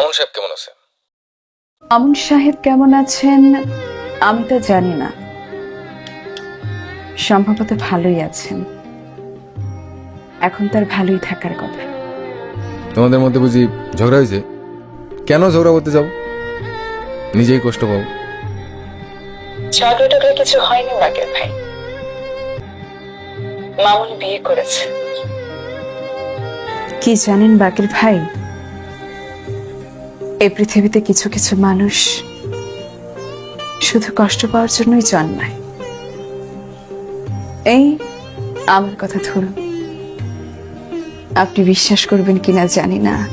মামুন সাহেব কেমন আছে আমন সাহেব কেমন আছেন? আমি তো জানি না। সম্ভবত ভালোই আছেন। এখন তার ভালোই থাকার কথা। তোমাদের মধ্যে বুঝি ঝগড়া হয়েছে? কেন ঝগড়া করতে যাও? নিজেই কষ্ট পাও। ঝগড়া টগড়া কিছু হয়নি বাকের ভাই। মামুন বিয়ে করেছে। কি জানেন বাকের ভাই? এই পৃথিবীতে কিছু কিছু মানুষ শুধু কষ্ট পাওয়ার জন্যই জন্মায়। এই আমার কথা ধরুন। আপনি বিশ্বাস করবেন কিনা জানি না।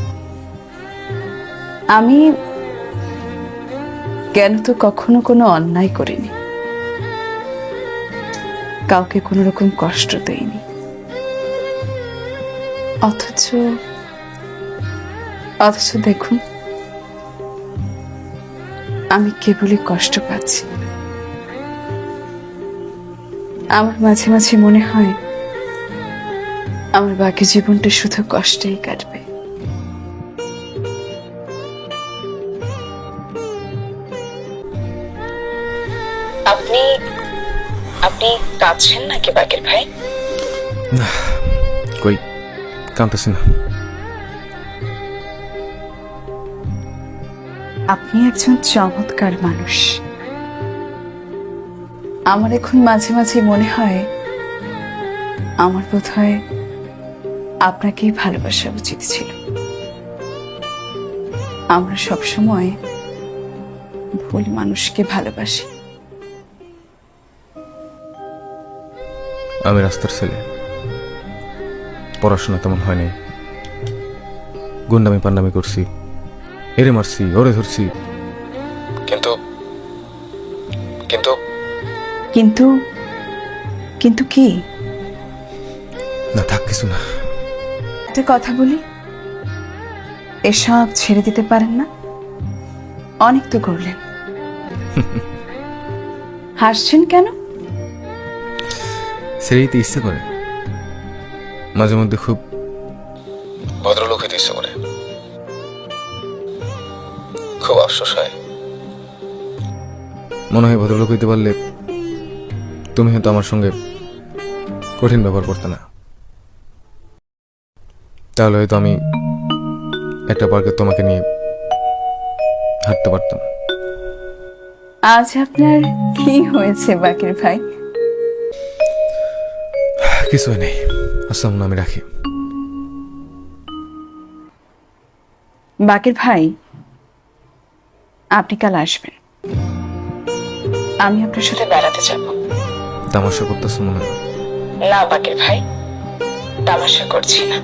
আমি কেন তো কখনো কোনো অন্যায় করিনি। কাউকে কোনো রকম কষ্ট দেইনি। অথচ অথচ দেখুন আমি কেবলই কষ্ট পাচ্ছি। আমার মাঝে মাঝে মনে হয় আমার বাকি জীবনটা শুধু কষ্টেই কাটবে। আপনি আপনি কাঁদছেন নাকি বাকের ভাই? কই? কাঁদতেছি না। আপনি একজন চমৎকার মানুষ। আমার এখন মাঝে মাঝে মনে হয় আমার বোধ হয় আপনাকেই ভালোবাসা উচিত ছিল। আমরা সবসময় ভুল মানুষকে ভালোবাসি। আমি রাস্তার ছেলে। পড়াশোনা তেমন হয় নাই গুন্ডামি পান্ডামি করছি। এরে মারছি ওরে ধরছি। কিন্তু কিন্তু কিন্তু কিন্তু কি? না থাক কিছু না। একটা কথা বলি। এসব ছেড়ে দিতে পারেন না। অনেক তো করলেন। হাসছেন কেন? ছেড়েই তো ইচ্ছে করে। মাঝে মধ্যে খুব ভদ্রলোক হইতে ইচ্ছে করে। খুব আফসোস হয়। মনে হয় ভদ্রলোক হইতে পারলে তুমি হয়তো আমার সঙ্গে কঠিন ব্যবহার করতে না। তাহলে হয়তো আমি একটা পার্কে তোমাকে নিয়ে হাঁটতে পারতাম। আজ আপনার কি হয়েছে বাকির ভাই? কিছু নেই। আসসালাম আমি রাখি। বাকির ভাই আপনি কাল আসবেন। আমি আপনার সাথে বেড়াতে যাব। তামাশা করতেছো মনে হয়? না বাকের ভাই তামাশা করছি না।